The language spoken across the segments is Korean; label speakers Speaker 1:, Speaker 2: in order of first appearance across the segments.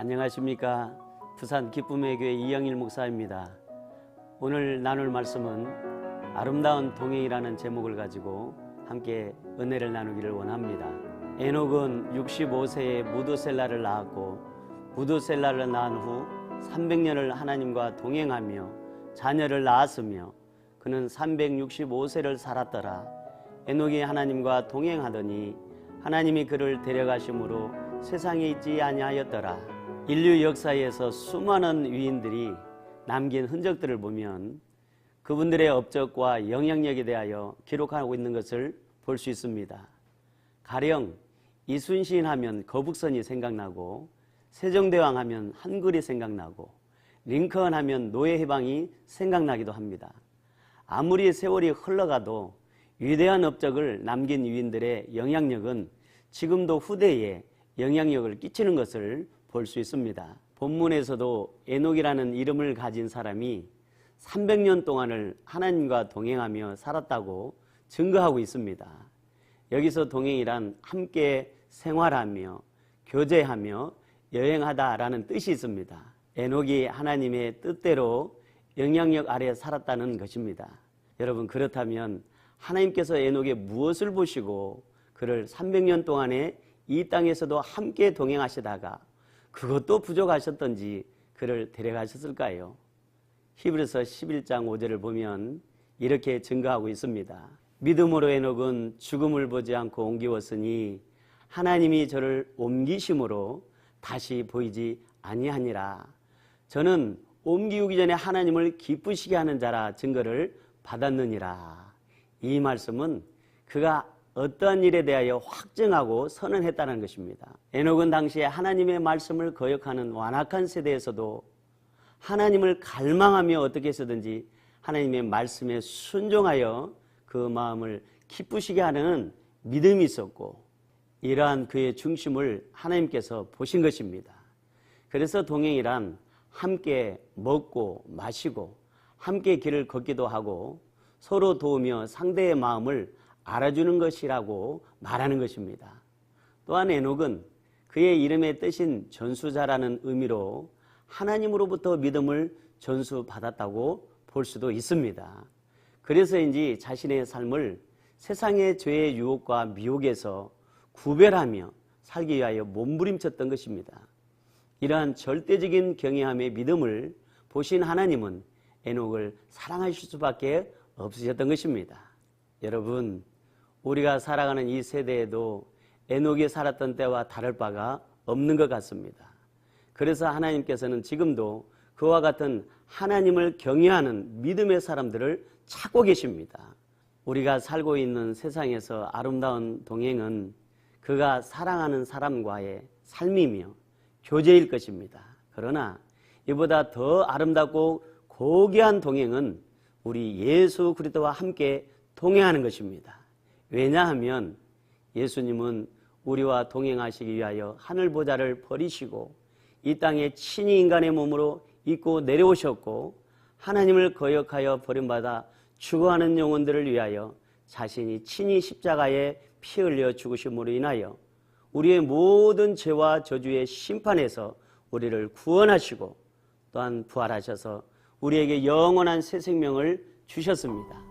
Speaker 1: 안녕하십니까. 부산 기쁨의 교회 이영일 목사입니다. 오늘 나눌 말씀은 아름다운 동행이라는 제목을 가지고 함께 은혜를 나누기를 원합니다. 에녹은 65세에 무드셀라를 낳았고 무드셀라를 낳은 후 300년을 하나님과 동행하며 자녀를 낳았으며 그는 365세를 살았더라. 에녹이 하나님과 동행하더니 하나님이 그를 데려가심으로 세상에 있지 아니하였더라. 인류 역사에서 수많은 위인들이 남긴 흔적들을 보면 그분들의 업적과 영향력에 대하여 기록하고 있는 것을 볼 수 있습니다. 가령 이순신 하면 거북선이 생각나고 세종대왕 하면 한글이 생각나고 링컨 하면 노예 해방이 생각나기도 합니다. 아무리 세월이 흘러가도 위대한 업적을 남긴 위인들의 영향력은 지금도 후대에 영향력을 끼치는 것을 볼 수 있습니다. 본문에서도 에녹이라는 이름을 가진 사람이 300년 동안을 하나님과 동행하며 살았다고 증거하고 있습니다. 여기서 동행이란 함께 생활하며 교제하며 여행하다라는 뜻이 있습니다. 에녹이 하나님의 뜻대로 영향력 아래 살았다는 것입니다. 여러분 그렇다면 하나님께서 에녹의 무엇을 보시고 그를 300년 동안에 이 땅에서도 함께 동행하시다가 그것도 부족하셨던지 그를 데려가셨을까요? 히브리서 11장 5절을 보면 이렇게 증거하고 있습니다. 믿음으로 에녹은 죽음을 보지 않고 옮기웠으니 하나님이 저를 옮기심으로 다시 보이지 아니하니라. 저는 옮기우기 전에 하나님을 기쁘시게 하는 자라 증거를 받았느니라. 이 말씀은 그가 어떠한 일에 대하여 확증하고 선언했다는 것입니다. 에녹은 당시에 하나님의 말씀을 거역하는 완악한 세대에서도 하나님을 갈망하며 어떻게 해서든지 하나님의 말씀에 순종하여 그 마음을 기쁘시게 하는 믿음이 있었고 이러한 그의 중심을 하나님께서 보신 것입니다. 그래서 동행이란 함께 먹고 마시고 함께 길을 걷기도 하고 서로 도우며 상대의 마음을 알아주는 것이라고 말하는 것입니다. 또한 에녹은 그의 이름의 뜻인 전수자라는 의미로 하나님으로부터 믿음을 전수받았다고 볼 수도 있습니다. 그래서인지 자신의 삶을 세상의 죄의 유혹과 미혹에서 구별하며 살기 위하여 몸부림쳤던 것입니다. 이러한 절대적인 경외함의 믿음을 보신 하나님은 에녹을 사랑하실 수밖에 없으셨던 것입니다. 여러분, 우리가 살아가는 이 세대에도 에녹이 살았던 때와 다를 바가 없는 것 같습니다. 그래서 하나님께서는 지금도 그와 같은 하나님을 경외하는 믿음의 사람들을 찾고 계십니다. 우리가 살고 있는 세상에서 아름다운 동행은 그가 사랑하는 사람과의 삶이며 교제일 것입니다. 그러나 이보다 더 아름답고 고귀한 동행은 우리 예수 그리스도와 함께 동행하는 것입니다. 왜냐하면 예수님은 우리와 동행하시기 위하여 하늘 보좌를 버리시고 이 땅에 친히 인간의 몸으로 입고 내려오셨고 하나님을 거역하여 버림받아 죽어가는 영혼들을 위하여 자신이 친히 십자가에 피 흘려 죽으심으로 인하여 우리의 모든 죄와 저주의 심판에서 우리를 구원하시고 또한 부활하셔서 우리에게 영원한 새 생명을 주셨습니다.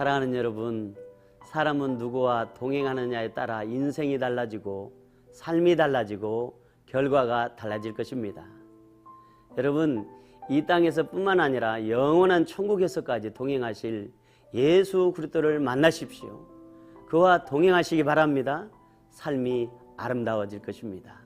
Speaker 1: 사랑하는 여러분, 사람은 누구와 동행하느냐에 따라 인생이 달라지고 삶이 달라지고 결과가 달라질 것입니다. 여러분, 이 땅에서뿐만 아니라 영원한 천국에서까지 동행하실 예수 그리스도를 만나십시오. 그와 동행하시기 바랍니다. 삶이 아름다워질 것입니다.